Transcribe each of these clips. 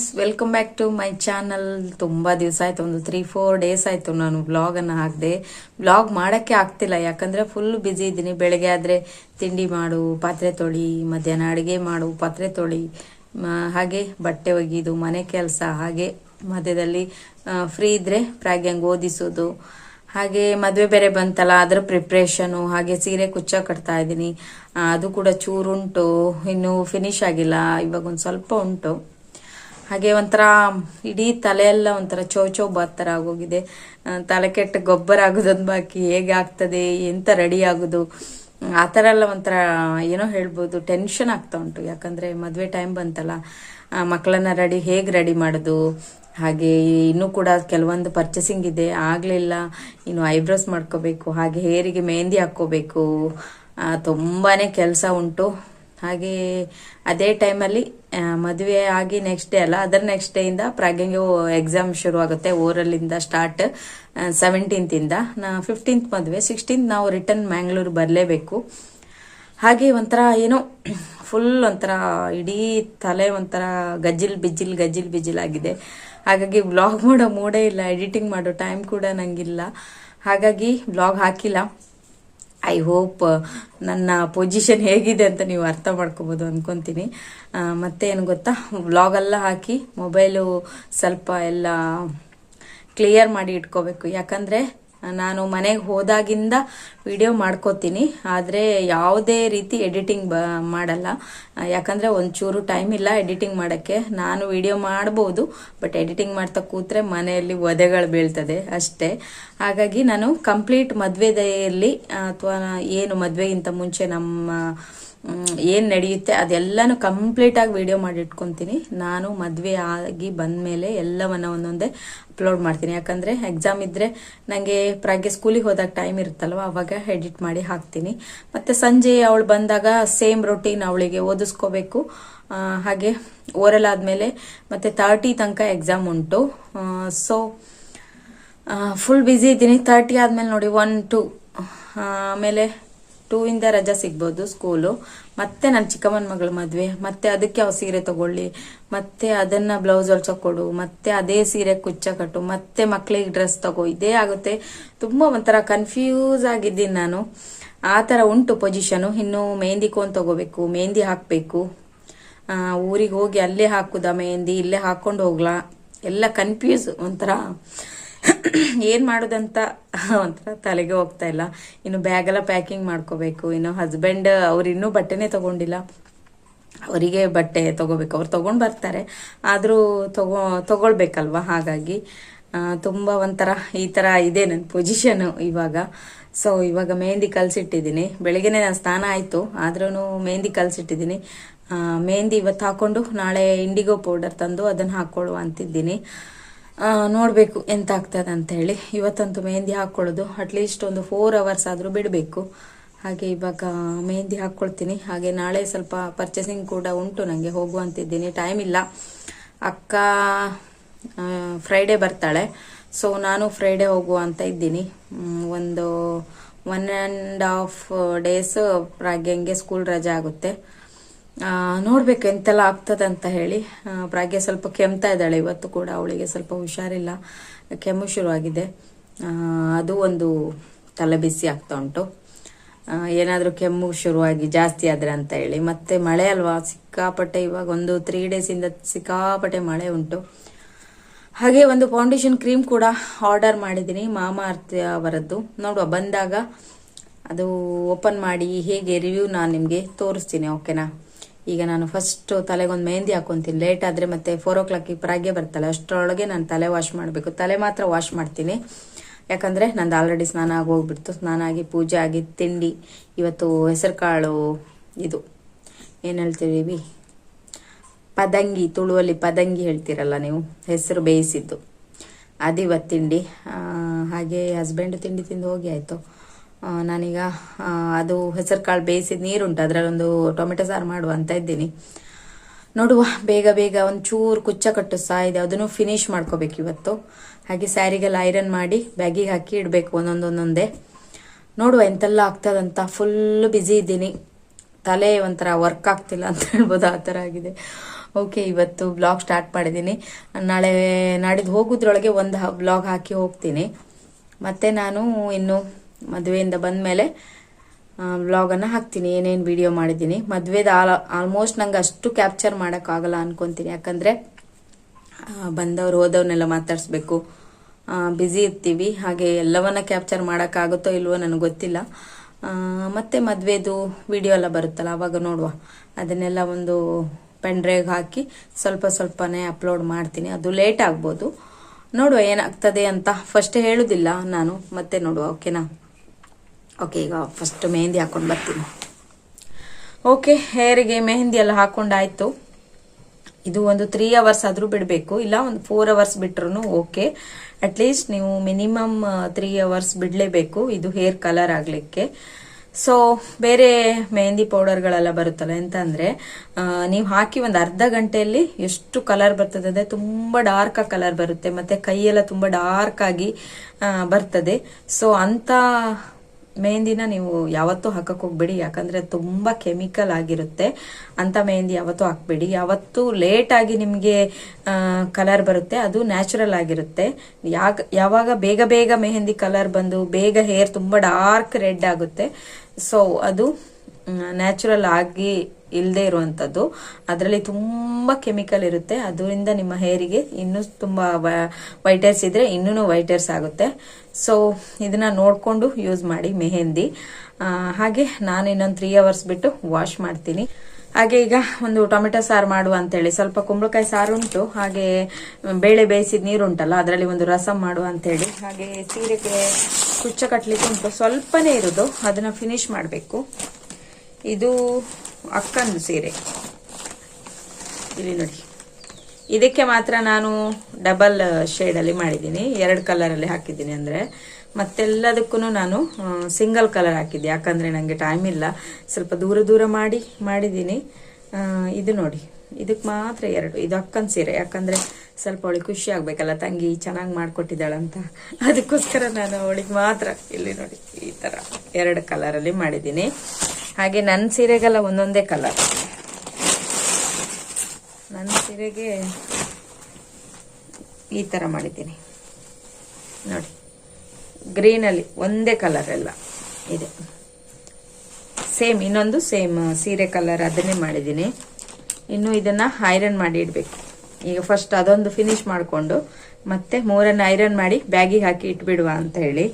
Friends welcome back to my channel ತುಂಬ ದಿವಸ ಆಯ್ತು, ಒಂದು ತ್ರೀ ಫೋರ್ ಡೇಸ್ ಆಯ್ತು ನಾನು ವ್ಲಾಗನ್ನು ಹಾಕಿದೆ. ವ್ಲಾಗ್ ಮಾಡೋಕ್ಕೆ ಆಗ್ತಿಲ್ಲ, ಯಾಕಂದರೆ ಫುಲ್ ಬ್ಯುಸಿ ಇದ್ದೀನಿ. ಬೆಳಗ್ಗೆ ಆದರೆ ತಿಂಡಿ ಮಾಡು, ಪಾತ್ರೆ ತೊಳಿ, ಮಧ್ಯಾಹ್ನ ಅಡುಗೆ ಮಾಡು, ಪಾತ್ರೆ ತೊಳಿ ಹಾಗೆ ಬಟ್ಟೆ ಒಗೆಯೋದು ಮನೆ ಕೆಲಸ, ಹಾಗೆ ಮಧ್ಯದಲ್ಲಿ ಫ್ರೀ ಇದ್ದರೆ ಪ್ರಾಗ್ಯಂಗೆ ಓದಿಸೋದು. ಹಾಗೆ ಮದುವೆ ಬೇರೆ ಬಂತಲ್ಲ, ಅದರ ಪ್ರಿಪ್ರೇಷನು ಹಾಗೆ ಸೀರೆ ಕುಚ್ಚ ಕಟ್ತಾ ಇದ್ದೀನಿ. ಅದು ಕೂಡ ಚೂರುಂಟು, ಇನ್ನು ಫಿನಿಶ್ ಆಗಿಲ್ಲ, ಇವಾಗ ಒಂದು ಸ್ವಲ್ಪ ಉಂಟು. ಹಾಗೆ ಒಂಥರ ಇಡೀ ತಲೆ ಎಲ್ಲ ಒಂಥರ ಚೌ ಚೌ ಬಾತ್ ಥರ ಆಗೋಗಿದೆ ತಲೆ ಕೆಟ್ಟ ಗೊಬ್ಬರ ಆಗೋದೊಂದು ಬಾಕಿ ಹೇಗೆ ಆಗ್ತದೆ, ಎಂತ ರೆಡಿ ಆಗೋದು, ಆ ಥರ ಎಲ್ಲ ಒಂಥರ ಏನೋ ಹೇಳ್ಬೋದು, ಟೆನ್ಷನ್ ಆಗ್ತಾ ಉಂಟು. ಯಾಕಂದರೆ ಮದುವೆ ಟೈಮ್ ಬಂತಲ್ಲ ಮಕ್ಕಳನ್ನ ರೆಡಿ, ಹೇಗೆ ರೆಡಿ ಮಾಡೋದು? ಹಾಗೆ ಇನ್ನೂ ಕೂಡ ಕೆಲವೊಂದು ಪರ್ಚೇಸಿಂಗ್ ಇದೆ. ಆಗಲಿಲ್ಲ, ಇನ್ನು ಐಬ್ರೋಸ್ ಮಾಡ್ಕೋಬೇಕು, ಹಾಗೆ ಹೇರಿಗೆ ಮೆಹಂದಿ ಹಾಕ್ಕೋಬೇಕು. ತುಂಬಾ ಕೆಲಸ ಉಂಟು. ಹಾಗೆ ಅದೇ ಟೈಮಲ್ಲಿ ಮದುವೆ ಆಗಿ ನೆಕ್ಸ್ಟ್ ಡೇ ಅಲ್ಲ, ಅದರ ನೆಕ್ಸ್ಟ್ ಡೇಯಿಂದ ಪ್ರಾಗ್ಯಂಗೆ ಎಕ್ಸಾಮ್ ಶುರು ಆಗುತ್ತೆ ಓರಲ್ಲಿಂದ ಸ್ಟಾರ್ಟ್ ಸೆವೆಂಟೀನ್ತಿಂದ ನಾ ಫಿಫ್ಟೀನ್ತ್ ಮದುವೆ ಸಿಕ್ಸ್ಟೀನ್ತ್ ನಾವು ರಿಟರ್ನ್ ಮ್ಯಾಂಗ್ಳೂರು ಬರಲೇಬೇಕು. ಹಾಗೆ ಒಂಥರ ಏನೋ ಫುಲ್ ಒಂಥರ ಇಡೀ ತಲೆ ಒಂಥರ ಗಜ್ಜಿಲ್ ಬಿಜ್ಜಿಲ್ ಗಜ್ಜಿಲ್ ಬಿಜ್ಜಿಲ್ ಆಗಿದೆ. ಹಾಗಾಗಿ ಬ್ಲಾಗ್ ಮಾಡೋ ಮೂಡೇ ಇಲ್ಲ ಎಡಿಟಿಂಗ್ ಮಾಡೋ ಟೈಮ್ ಕೂಡ ನಂಗಿಲ್ಲ. ಹಾಗಾಗಿ ಬ್ಲಾಗ್ ಹಾಕಿಲ್ಲ. ಐ ಹೋಪ್ ನನ್ನ ಪೊಸಿಷನ್ ಹೇಗಿದೆ ಅಂತ ನೀವು ಅರ್ಥ ಮಾಡ್ಕೋಬೋದು ಅನ್ಕೊಂತೀನಿ. ಮತ್ತೆ ಏನು ಗೊತ್ತಾ? ವ್ಲಾಗೆಲ್ಲ ಹಾಕಿ ಮೊಬೈಲು ಸ್ವಲ್ಪ ಎಲ್ಲ ಕ್ಲಿಯರ್ ಮಾಡಿ ಇಟ್ಕೋಬೇಕು. ಯಾಕಂದರೆ ನಾನು ಮನೆಗೆ ಹೋದಾಗಿಂದ ವಿಡಿಯೋ ಮಾಡ್ಕೋತೀನಿ. ಆದರೆ ಯಾವುದೇ ರೀತಿ ಎಡಿಟಿಂಗ್ ಬ, ಮಾಡಲ್ಲ. ಯಾಕಂದರೆ ಒಂಚೂರು ಟೈಮ್ ಇಲ್ಲ ಎಡಿಟಿಂಗ್ ಮಾಡೋಕ್ಕೆ. ನಾನು ವಿಡಿಯೋ ಮಾಡ್ಬೋದು, ಬಟ್ ಎಡಿಟಿಂಗ್ ಮಾಡ್ತಾ ಕೂತ್ರೆ ಮನೆಯಲ್ಲಿ ಒದೆಗಳು ಬೀಳ್ತದೆ ಅಷ್ಟೇ. ಹಾಗಾಗಿ ನಾನು ಕಂಪ್ಲೀಟ್ ಮದುವೆದಲ್ಲಿ ಅಥವಾ ಏನು ಮದುವೆಗಿಂತ ಮುಂಚೆ ನಮ್ಮ ಏನು ನಡೆಯುತ್ತೆ ಅದೆಲ್ಲನೂ ಕಂಪ್ಲೀಟಾಗಿ ವಿಡಿಯೋ ಮಾಡಿ ಇಟ್ಕೊತೀನಿ ನಾನು ಮದುವೆ ಆಗಿ ಬಂದಮೇಲೆ ಎಲ್ಲವನ್ನ ಒಂದೊಂದೇ ಅಪ್ಲೋಡ್ ಮಾಡ್ತೀನಿ. ಯಾಕಂದರೆ ಎಕ್ಸಾಮ್ ಇದ್ದರೆ ನನಗೆ ಪ್ರಾಗ್ಗೆ ಸ್ಕೂಲಿಗೆ ಹೋದಾಗ ಟೈಮ್ ಇರುತ್ತಲ್ವ, ಅವಾಗ ಎಡಿಟ್ ಮಾಡಿ ಹಾಕ್ತೀನಿ. ಮತ್ತು ಸಂಜೆ ಅವಳು ಬಂದಾಗ ಸೇಮ್ ರೊಟೀನ್ ಅವಳಿಗೆ ಓದಿಸ್ಕೋಬೇಕು. ಹಾಗೆ ಓರಲ್ ಆದಮೇಲೆ ಮತ್ತು ತರ್ಟಿ ತನಕ ಎಕ್ಸಾಮ್ ಉಂಟು. ಸೊ ಫುಲ್ ಬ್ಯುಸಿ ಇದ್ದೀನಿ. ತರ್ಟಿ ಆದಮೇಲೆ ನೋಡಿ ಒನ್ ಟು ಆಮೇಲೆ ಟೂ ಇಂದ ರಜಾ ಸಿಗ್ಬೋದು ಸ್ಕೂಲು ಮತ್ತೆ ನನ್ನ ಚಿಕ್ಕಮ್ಮನ ಮಗಳ ಮದುವೆ, ಮತ್ತೆ ಅದಕ್ಕೆ ಅವ್ ಸೀರೆ ತಗೊಳ್ಳಿ, ಮತ್ತೆ ಅದನ್ನ ಬ್ಲೌಸ್ ಹೊಲ್ಸೋಕ್ ಕೊಡು, ಮತ್ತೆ ಅದೇ ಸೀರೆ ಕುಚ್ಚ ಕಟ್ಟು, ಮತ್ತೆ ಮಕ್ಳಿಗೆ ಡ್ರೆಸ್ ತಗೋ, ಇದೇ ಆಗುತ್ತೆ. ತುಂಬಾ ಒಂಥರ ಕನ್ಫ್ಯೂಸ್ ಆಗಿದ್ದೀನಿ ನಾನು. ಆ ಥರ ಉಂಟು ಪೊಸಿಷನ್ ಇನ್ನು ಮೆಹಂದಿ ಕೋನ್ ತಗೋಬೇಕು ಮೆಹಂದಿ ಹಾಕಬೇಕು. ಊರಿಗೆ ಹೋಗಿ ಅಲ್ಲೇ ಹಾಕುದಾ ಮೆಹಂದಿ ಇಲ್ಲೇ ಹಾಕೊಂಡು ಹೋಗ್ಲಾ. ಎಲ್ಲ ಕನ್ಫ್ಯೂಸ್ ಒಂಥರ. ಏನು ಮಾಡೋದಂತ ಒಂಥರ ತಲೆಗೆ ಹೋಗ್ತಾ ಇಲ್ಲ. ಇನ್ನು ಬ್ಯಾಗೆಲ್ಲ ಪ್ಯಾಕಿಂಗ್ ಮಾಡ್ಕೋಬೇಕು. ಇನ್ನು ಹಸ್ಬೆಂಡ್ ಅವ್ರು ಬಟ್ಟೆನೇ ತಗೊಂಡಿಲ್ಲ. ಅವರಿಗೆ ಬಟ್ಟೆ ತಗೋಬೇಕು. ಅವ್ರು ತಗೊಂಡು ಬರ್ತಾರೆ. ಆದರೂ ತಗೋ, ತಗೊಳ್ಬೇಕಲ್ವ? ಹಾಗಾಗಿ ತುಂಬ ಒಂಥರ ಈ ಥರ ಇದೆ ನನ್ನ ಪೊಸಿಷನು ಇವಾಗ. ಸೊ ಇವಾಗ ಮೆಹಂದಿ ಕಲಸಿಟ್ಟಿದ್ದೀನಿ. ಬೆಳಗ್ಗೆನೇ ನಾನು ಸ್ನಾನ ಆಯಿತು. ಆದ್ರೂ ಮೆಹಂದಿ ಕಲಸಿಟ್ಟಿದ್ದೀನಿ. ಮೆಹಂದಿ ಇವತ್ತು ಹಾಕೊಂಡು ನಾಳೆ ಇಂಡಿಗೋ ಪೌಡರ್ ತಂದು ಅದನ್ನು ಹಾಕ್ಕೊಳ್ಳುವ ಅಂತಿದ್ದೀನಿ. ನೋಡ್ಬೇಕು ಎಂತ ಆಗ್ತದೆ ಅಂತ ಹೇಳಿ ಇವತ್ತಂತೂ ಮೆಹಂದಿ ಹಾಕ್ಕೊಳ್ಳೋದು ಅಟ್ಲೀಸ್ಟ್ ಒಂದು ಫೋರ್ ಅವರ್ಸ್ ಆದರೂ ಬಿಡಬೇಕು. ಹಾಗೆ ಇವಾಗ ಮೆಹಂದಿ ಹಾಕ್ಕೊಳ್ತೀನಿ ಹಾಗೆ ನಾಳೆ ಸ್ವಲ್ಪ ಪರ್ಚೇಸಿಂಗ್ ಕೂಡ ಉಂಟು ನನಗೆ ಹೋಗುವಂತಿದ್ದೀನಿ ಟೈಮ್ ಇಲ್ಲ. ಅಕ್ಕ ಫ್ರೈಡೇ ಬರ್ತಾಳೆ. ಸೊ ನಾನು ಫ್ರೈಡೇ ಹೋಗುವ ಅಂತ ಇದ್ದೀನಿ. ಒಂದು ಒನ್ ಆ್ಯಂಡ್ ಹಾಫ್ ಡೇಸ್ ಪ್ರಾಗ್ಯಂಗೆ ಸ್ಕೂಲ್ ರಜೆ ಆಗುತ್ತೆ. ನೋಡ್ಬೇಕು ಎಂತೆಲ್ಲ ಆಗ್ತದೆ ಅಂತ ಹೇಳಿ. ಪ್ರಾಗ್ಯ ಸ್ವಲ್ಪ ಕೆಮ್ತಾ ಇದ್ದಾಳೆ ಇವತ್ತು ಕೂಡ, ಅವಳಿಗೆ ಸ್ವಲ್ಪ ಹುಷಾರಿಲ್ಲ. ಕೆಮ್ಮು ಶುರುವಾಗಿದೆ. ಅದು ಒಂದು ತಲೆ ಬಿಸಿ ಆಗ್ತಾ ಉಂಟು. ಏನಾದರೂ ಕೆಮ್ಮು ಶುರುವಾಗಿ ಜಾಸ್ತಿ ಆದ್ರೆ ಅಂತ ಹೇಳಿ. ಮತ್ತೆ ಮಳೆ ಅಲ್ವಾ? ಸಿಕ್ಕಾಪಟ್ಟೆ ಇವಾಗ ಒಂದು ತ್ರೀ ಡೇಸಿಂದ ಸಿಕ್ಕಾಪಟ್ಟೆ ಮಳೆ ಉಂಟು. ಹಾಗೆ ಒಂದು ಫೌಂಡೇಶನ್ ಕ್ರೀಮ್ ಕೂಡ ಆರ್ಡರ್ ಮಾಡಿದ್ದೀನಿ, ಮಾಮಾ ಅರ್ಥ ಅವರದ್ದು. ನೋಡುವ, ಬಂದಾಗ ಅದು ಓಪನ್ ಮಾಡಿ, ಹೇಗೆ ರಿವ್ಯೂ ನಾನು ನಿಮಗೆ ತೋರಿಸ್ತೀನಿ ಓಕೆನಾ ಈಗ ನಾನು ಫಸ್ಟ್ ತಲೆಗೊಂದು ಮೆಹಂದಿ ಹಾಕೊಂತೀನಿ. ಲೇಟ್ ಆದ್ರೆ ಮತ್ತೆ ಫೋರ್ ಓ ಕ್ಲಾಕಿಗೆ ಪ್ರಾಗೆ ಬರ್ತಲ್ಲ. ಅಷ್ಟರೊಳಗೆ ನಾನು ತಲೆ ವಾಶ್ ಮಾಡಬೇಕು. ತಲೆ ಮಾತ್ರ ವಾಶ್ ಮಾಡ್ತೀನಿ. ಯಾಕಂದರೆ ನಂದು ಆಲ್ರೆಡಿ ಸ್ನಾನ ಆಗಿ ಹೋಗ್ಬಿಡ್ತು ಸ್ನಾನ ಆಗಿ ಪೂಜೆ ಆಗಿ ತಿಂಡಿ, ಇವತ್ತು ಹೆಸರು ಕಾಳು ಇದು. ಏನು ಹೇಳ್ತೀವಿ ಪದಂಗಿ, ತುಳುವಲ್ಲಿ ಪದಂಗಿ ಹೇಳ್ತೀರಲ್ಲ ನೀವು? ಹೆಸರು ಬೇಯಿಸಿದ್ದು. ಅದು ತಿಂಡಿ. ಹಾಗೆ ಹಸ್ಬೆಂಡ್ ತಿಂಡಿ ತಿಂದು ಹೋಗಿ ಆಯಿತು. ನಾನೀಗ ಅದು ಹೆಸರು ಕಾಳು ಬೇಯಿಸಿದ ನೀರುಂಟು. ಅದರಲ್ಲೊಂದು ಟೊಮೆಟೊ ಸಾರು ಮಾಡುವ ಅಂತ ಇದ್ದೀನಿ. ನೋಡುವ, ಬೇಗ ಬೇಗ ಒಂಚೂರು ಕುಚ್ಚ ಕಟ್ಟು ಸಹ ಇದೆ ಅದನ್ನು ಫಿನಿಶ್ ಮಾಡ್ಕೋಬೇಕು ಇವತ್ತು. ಹಾಗೆ ಸ್ಯಾರಿಗೆಲ್ಲ ಐರನ್ ಮಾಡಿ, ಬ್ಯಾಗಿಗೆ ಹಾಕಿ ಇಡಬೇಕು ಒಂದೊಂದೊಂದೊಂದೇ. ನೋಡುವ ಎಂತೆಲ್ಲ ಆಗ್ತದಂತ. ಫುಲ್ ಬ್ಯುಸಿ ಇದ್ದೀನಿ. ತಲೆ ಒಂಥರ ವರ್ಕ್ ಆಗ್ತಿಲ್ಲ ಅಂತ ಹೇಳ್ಬೋದು, ಆ ಥರ ಆಗಿದೆ. ಓಕೆ ಇವತ್ತು ಬ್ಲಾಗ್ ಸ್ಟಾರ್ಟ್ ಮಾಡಿದ್ದೀನಿ. ನಾಳೆ ನಾಡಿದ್ದು ಹೋಗೋದ್ರೊಳಗೆ ಒಂದು ಬ್ಲಾಗ್ ಹಾಕಿ ಹೋಗ್ತೀನಿ. ಮತ್ತೆ ನಾನು ಇನ್ನು ಮದುವೆಯಿಂದ ಬಂದಮೇಲೆ ವ್ಲಾಗನ್ನು ಹಾಕ್ತೀನಿ, ಏನೇನು ವಿಡಿಯೋ ಮಾಡಿದ್ದೀನಿ. ಮದುವೆದ ಆಲ್ ಆಲ್ಮೋಸ್ಟ್ ನಂಗೆ ಅಷ್ಟು ಕ್ಯಾಪ್ಚರ್ ಮಾಡೋಕ್ಕಾಗಲ್ಲ ಅನ್ಕೊತೀನಿ. ಯಾಕಂದರೆ ಬಂದವ್ರು ಹೋದವ್ರನ್ನೆಲ್ಲ ಮಾತಾಡಿಸ್ಬೇಕು. ಬ್ಯುಸಿ ಇರ್ತೀವಿ. ಹಾಗೆ ಎಲ್ಲವನ್ನ ಕ್ಯಾಪ್ಚರ್ ಮಾಡೋಕ್ಕಾಗುತ್ತೋ ಇಲ್ವೋ ನನಗೆ ಗೊತ್ತಿಲ್ಲ. ಮತ್ತೆ ಮದುವೆದು ವಿಡಿಯೋ ಎಲ್ಲ ಬರುತ್ತಲ್ಲ, ಅವಾಗ ನೋಡುವ. ಅದನ್ನೆಲ್ಲ ಒಂದು ಪೆನ್ ಡ್ರೈವ್ಗೆ ಹಾಕಿ ಸ್ವಲ್ಪ ಸ್ವಲ್ಪನೇ ಅಪ್ಲೋಡ್ ಮಾಡ್ತೀನಿ. ಅದು ಲೇಟ್ ಆಗ್ಬೋದು. ನೋಡುವ ಏನಾಗ್ತದೆ ಅಂತ. ಫಸ್ಟ್ ಹೇಳುದಿಲ್ಲ ನಾನು, ಮತ್ತೆ ನೋಡುವ ಓಕೆನಾ ಓಕೆ ಈಗ ಫಸ್ಟ್ ಮೆಹಂದಿ ಹಾಕೊಂಡು ಬರ್ತೀನಿ. ಓಕೆ ಹೇರಿಗೆ ಮೆಹಂದಿ ಎಲ್ಲ ಹಾಕೊಂಡಾಯ್ತು. ಇದು ಒಂದು ತ್ರೀ ಅವರ್ಸ್ ಆದರೂ ಬಿಡಬೇಕು. ಇಲ್ಲ, ಒಂದು ಫೋರ್ ಅವರ್ಸ್ ಬಿಟ್ರು ಓಕೆ ಅಟ್ಲೀಸ್ಟ್ ನೀವು ಮಿನಿಮಮ್ ತ್ರೀ ಅವರ್ಸ್ ಬಿಡಲೇಬೇಕು. ಇದು ಹೇರ್ ಕಲರ್ ಆಗಲಿಕ್ಕೆ. ಸೊ ಬೇರೆ ಮೆಹಂದಿ ಪೌಡರ್ಗಳೆಲ್ಲ ಬರುತ್ತಲ್ಲ ಎಂತ ಅಂದ್ರೆ ನೀವು ಹಾಕಿ ಒಂದು ಅರ್ಧ ಗಂಟೆಯಲ್ಲಿ ಎಷ್ಟು ಕಲರ್ ಬರ್ತದೆ ಅಂದರೆ ತುಂಬಾ ಡಾರ್ಕ್ ಕಲರ್ ಬರುತ್ತೆ. ಮತ್ತೆ ಕೈಯೆಲ್ಲ ತುಂಬಾ ಡಾರ್ಕ್ ಆಗಿ ಬರ್ತದೆ. ಸೊ ಅಂತ ಮೆಹಂದಿನ ನೀವು ಯಾವತ್ತೂ ಹಾಕಕ್ ಹೋಗ್ಬೇಡಿ, ಯಾಕಂದ್ರೆ ತುಂಬಾ ಕೆಮಿಕಲ್ ಆಗಿರುತ್ತೆ. ಅಂತ ಮೆಹಂದಿ ಯಾವತ್ತೂ ಹಾಕ್ಬೇಡಿ. ಯಾವತ್ತೂ ಲೇಟ್ ಆಗಿ ನಿಮಗೆ ಕಲರ್ ಬರುತ್ತೆ, ಅದು ನ್ಯಾಚುರಲ್ ಆಗಿರುತ್ತೆ. ಯಾಗ, ಯಾವಾಗ ಬೇಗ ಬೇಗ ಮೆಹಂದಿ ಕಲರ್ ಬಂದು, ಬೇಗ ಹೇರ್ ತುಂಬಾ ಡಾರ್ಕ್ ರೆಡ್ ಆಗುತ್ತೆ. ಸೊ ಅದು ನ್ಯಾಚುರಲ್ ಆಗಿ ಇಲ್ಲದೆ ಇರುವಂಥದ್ದು. ಅದರಲ್ಲಿ ತುಂಬ ಕೆಮಿಕಲ್ ಇರುತ್ತೆ. ಅದರಿಂದ ನಿಮ್ಮ ಹೇರಿಗೆ ಇನ್ನೂ ತುಂಬ ವೈಟರ್ಸ್ ಇದ್ರೆ ಇನ್ನೂ ವೈಟರ್ಸ್ ಆಗುತ್ತೆ. ಸೊ ಇದನ್ನ ನೋಡಿಕೊಂಡು ಯೂಸ್ ಮಾಡಿ ಮೆಹೆಂದಿ. ಹಾಗೆ ನಾನು ಇನ್ನೊಂದು ತ್ರೀ ಅವರ್ಸ್ ಬಿಟ್ಟು ವಾಶ್ ಮಾಡ್ತೀನಿ. ಹಾಗೆ ಈಗ ಒಂದು ಟೊಮೆಟೊ ಸಾರು ಮಾಡುವ ಅಂತೇಳಿ. ಸ್ವಲ್ಪ ಕುಂಬಳಕಾಯಿ ಸಾರು ಉಂಟು. ಹಾಗೆ ಬೇಳೆ ಬೇಯಿಸಿದ ನೀರು ಉಂಟಲ್ಲ ಅದರಲ್ಲಿ ಒಂದು ರಸಂ ಮಾಡುವ ಅಂತೇಳಿ. ಹಾಗೆ ಸೀರೆಗೆ ಕುಚ್ಚ ಕಟ್ಟಲಿಕ್ಕೆ ಉಂಟು. ಸ್ವಲ್ಪನೇ ಇರೋದು. ಅದನ್ನ ಫಿನಿಶ್ ಮಾಡಬೇಕು. ಇದು ಅಕ್ಕನ ಸೀರೆ. ಇಲ್ಲಿ ನೋಡಿ. ಇದಕ್ಕೆ ಮಾತ್ರ ನಾನು ಡಬಲ್ ಶೇಡಲ್ಲಿ ಮಾಡಿದ್ದೀನಿ. ಎರಡು ಕಲರಲ್ಲಿ ಹಾಕಿದ್ದೀನಿ ಅಂದರೆ. ಮತ್ತೆಲ್ಲದಕ್ಕೂ ನಾನು ಸಿಂಗಲ್ ಕಲರ್ ಹಾಕಿದ್ದೆ. ಯಾಕಂದರೆ ನನಗೆ ಟೈಮ್ ಇಲ್ಲ. ಸ್ವಲ್ಪ ದೂರ ದೂರ ಮಾಡಿ, ಮಾಡಿದ್ದೀನಿ. ಇದು ನೋಡಿ. ಇದಕ್ಕೆ ಮಾತ್ರ ಎರಡು. ಇದು ಅಕ್ಕನ ಸೀರೆ. ಯಾಕಂದರೆ ಸ್ವಲ್ಪ ಅವಳಿಗೆ ಖುಷಿ ಆಗಬೇಕಲ್ಲ. ತಂಗಿ ಚೆನ್ನಾಗಿ ಮಾಡಿಕೊಟ್ಟಿದ್ದಾಳಂತ. ಅದಕ್ಕೋಸ್ಕರ ನಾನು ಅವಳಿಗೆ ಮಾತ್ರ ಇಲ್ಲಿ ನೋಡಿ ಈ ಥರ ಎರಡು ಕಲರಲ್ಲಿ ಮಾಡಿದ್ದೀನಿ. ಹಾಗೆ ನನ್ನ ಸೀರೆಗೆಲ್ಲ ಒಂದೊಂದೇ ಕಲರ್ ನನ್ನ ಸೀರೆಗೆ ಈ ಥರ ಮಾಡಿದ್ದೀನಿ. ನೋಡಿ ಗ್ರೀನಲ್ಲಿ ಒಂದೇ ಕಲರ್ ಎಲ್ಲ ಇದೆ. ಸೇಮ್ ಇನ್ನೊಂದು ಸೇಮ್ ಸೀರೆ ಕಲರ್ ಅದನ್ನೇ ಮಾಡಿದ್ದೀನಿ. ಇನ್ನು ಇದನ್ನ ಐರನ್ ಮಾಡಿ ಇಡಬೇಕು. ಈಗ ಫಸ್ಟ್ ಅದೊಂದು ಫಿನಿಶ್ ಮಾಡಿಕೊಂಡು ಮತ್ತೆ ಮೂರನ್ನು ಐರನ್ ಮಾಡಿ ಬ್ಯಾಗಿಗೆ ಹಾಕಿ ಇಟ್ಬಿಡುವ ಅಂತ ಹೇಳಿ.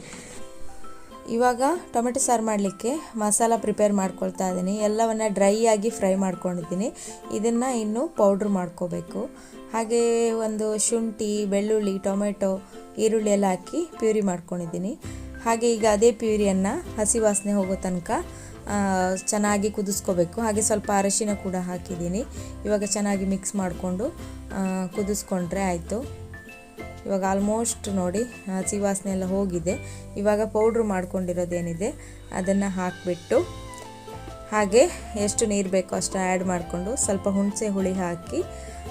ಇವಾಗ ಟೊಮೆಟೊ ಸಾರು ಮಾಡಲಿಕ್ಕೆ ಮಸಾಲ ಪ್ರಿಪೇರ್ ಮಾಡ್ಕೊಳ್ತಾ ಇದ್ದೀನಿ. ಎಲ್ಲವನ್ನ ಡ್ರೈ ಆಗಿ ಫ್ರೈ ಮಾಡ್ಕೊಂಡಿದ್ದೀನಿ. ಇದನ್ನು ಇನ್ನು ಪೌಡ್ರ್ ಮಾಡ್ಕೋಬೇಕು. ಹಾಗೆ ಒಂದು ಶುಂಠಿ, ಬೆಳ್ಳುಳ್ಳಿ, ಟೊಮೆಟೊ, ಈರುಳ್ಳಿ ಎಲ್ಲ ಹಾಕಿ ಪ್ಯೂರಿ ಮಾಡ್ಕೊಂಡಿದ್ದೀನಿ. ಹಾಗೆ ಈಗ ಅದೇ ಪ್ಯೂರಿಯನ್ನು ಹಸಿ ವಾಸನೆ ಹೋಗೋ ತನಕ ಚೆನ್ನಾಗಿ ಕುದಿಸ್ಕೋಬೇಕು. ಹಾಗೆ ಸ್ವಲ್ಪ ಅರಶಿನ ಕೂಡ ಹಾಕಿದ್ದೀನಿ. ಇವಾಗ ಚೆನ್ನಾಗಿ ಮಿಕ್ಸ್ ಮಾಡಿಕೊಂಡು ಕುದಿಸ್ಕೊಂಡ್ರೆ ಆಯಿತು. ಇವಾಗ ಆಲ್ಮೋಸ್ಟ್ ನೋಡಿ ಹಸಿ ವಾಸನೆ ಎಲ್ಲ ಹೋಗಿದೆ. ಇವಾಗ ಪೌಡ್ರ್ ಮಾಡ್ಕೊಂಡಿರೋದೇನಿದೆ, ಅದನ್ನು ಹಾಕಿಬಿಟ್ಟು, ಹಾಗೆ ಎಷ್ಟು ನೀರು ಬೇಕೋ ಅಷ್ಟು ಆ್ಯಡ್ ಮಾಡಿಕೊಂಡು ಸ್ವಲ್ಪ ಹುಣಸೆ ಹುಳಿ ಹಾಕಿ,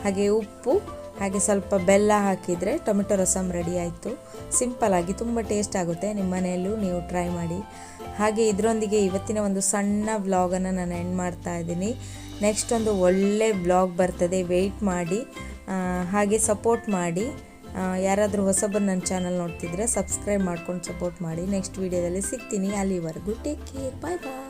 ಹಾಗೆ ಉಪ್ಪು, ಹಾಗೆ ಸ್ವಲ್ಪ ಬೆಲ್ಲ ಹಾಕಿದರೆ ಟೊಮೆಟೊ ರಸಮ್ ರೆಡಿ ಆಯಿತು. ಸಿಂಪಲ್ಲಾಗಿ ತುಂಬ ಟೇಸ್ಟ್ ಆಗುತ್ತೆ ನಿಮ್ಮ ಮನೆಯಲ್ಲೂ, ನೀವು ಟ್ರೈ ಮಾಡಿ. ಹಾಗೆ ಇದರೊಂದಿಗೆ ಇವತ್ತಿನ ಒಂದು ಸಣ್ಣ ವ್ಲಾಗನ್ನು ನಾನು ಎಂಡ್ ಮಾಡ್ತಾ ಇದ್ದೀನಿ. ನೆಕ್ಸ್ಟ್ ಒಂದು ಒಳ್ಳೆ ಬ್ಲಾಗ್ ಬರ್ತದೆ ವೆಯ್ಟ್ ಮಾಡಿ ಹಾಗೆ ಸಪೋರ್ಟ್ ಮಾಡಿ. ಯಾರಾದರೂ ಹೊಸಬರು ನನ್ನ ಚಾನಲ್ ನೋಡ್ತಿದ್ರೆ ಸಬ್ಸ್ಕ್ರೈಬ್ ಮಾಡ್ಕೊಂಡು ಸಪೋರ್ಟ್ ಮಾಡಿ. ನೆಕ್ಸ್ಟ್ ವೀಡಿಯೋದಲ್ಲಿ ಸಿಗ್ತೀನಿ. ಅಲ್ಲಿವರೆಗೂ ಟೇಕ್ ಕೇರ್ ಬಾಯ್ ಬಾಯ್